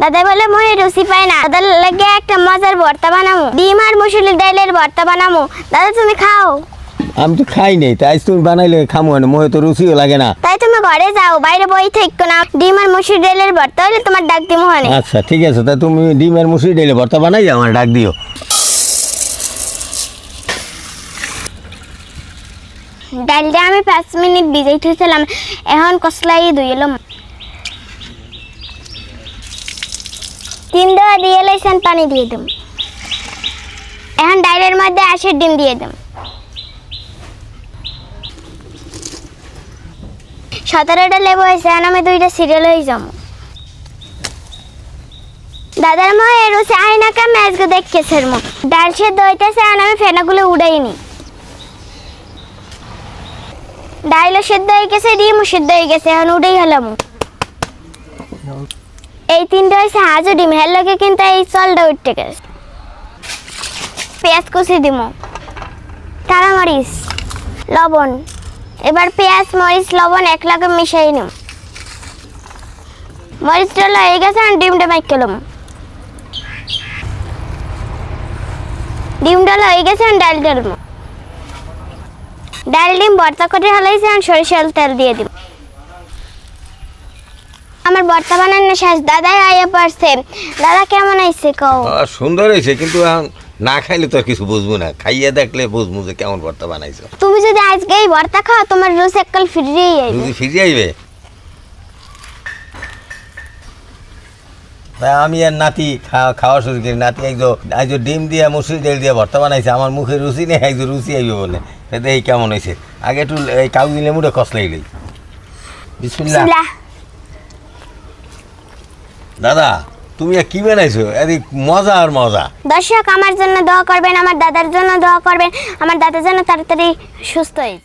দাদা বলে মই রুচি পাই না। দাদার লাগে একটা মজার ভর্তা বানামু। ডিম আর মুসুরির ডাইলের ভর্তা বানামু। দাদা তুমি খাও। আমি তো খাই নাই তাই তুমি বানাইলে খামো না মোহে তো রুচিও লাগে না। তাই তুমি ঘরে যাও বাইরে বই থেকো না। ডিম আর মুসুর ডাইলের ভর্তা হলে তোমার ডাক দিমু হানে আচ্ছা ঠিক আছে। তা তুমি ডিমের মুসুরি ডেলে ভর্তা বানাই আমার ডাক দিও। ডালটা আমি পাঁচ মিনিট ভিজাই থুইছিলাম। এখন কসলাই ধুই এলাম তিন দেওয়া দিয়ে লাইছেন, পানি দিয়ে দিম। এখন ডাইলের মধ্যে আশের ডিম দিয়ে দিম। সতেরোটা লেবু হয়েছে, এখন আমি দুইটা সিরিয়াল হয়ে যাব। দাদার মা এর আয় না কা ম্যাচ গো দেখতেছে মো। ডাল সেদ্ধ হইতেছে, এখন আমি ফেনাগুলো উড়াইনি। ডাইলও সেদ্ধ হয়ে গেছে, ডিমও সেদ্ধ হয়ে গেছে, এখন উঠেই হলাম। এই তিনটা হয়েছে হাজু ডিম, হের লগে কিন্তু এই চলটা উঠতে গেছে। পেঁয়াজ কুচি দিম তারা মরিচ লবণ। এবার পেঁয়াজ, মরিচ, লবণ এক লগে মিশাই নিম। মরিচটা হয়ে গেছে আর ডিমটা মাইক খেলাম ডিমটা হয়ে গেছে আর ডাল ডালম ডাল ডিম ভর্তা করে হলাইছে আর সরিষার তেল দিয়ে দিব আমার ভর্তা বানানো শেষ দাদাই আইয়া পারছে দাদা কেমন আইছে কও? সুন্দর হয়েছে কিন্তু না খাইলে তো কিছু বুঝব না। খাইয়ে দেখলে বুঝব যে কেমন ভর্তা বানাইছো। তুমি যদি আজকে এই ভর্তা খাও তোমার রোজ এককাল ফিরিয়েই আইবে। যদি ফিরে আইবে? আমি আর নাতি খাওয়া শুরু করি। নাতি একজো আজ ডিম দিয়ে মুসুরি তেল দিয়ে ভর্তা বানাইছে। আমার মুখে রুচি নেই একজো রুচি আইবে বলে। এই কেমন হয়েছে আগে একটু এই কাগজি লেবুটা কষলাই লই। বিসমিল্লাহ। বিসমিল্লাহ। দাদা, তুমি কি বানাইছো? এদিক মজা আর মজা। দর্শক, আমার জন্য দোয়া করবেন, আমার দাদার জন্য দোয়া করবেন, আমার দাদা যেন তাড়াতাড়ি সুস্থ হয়ে যায়।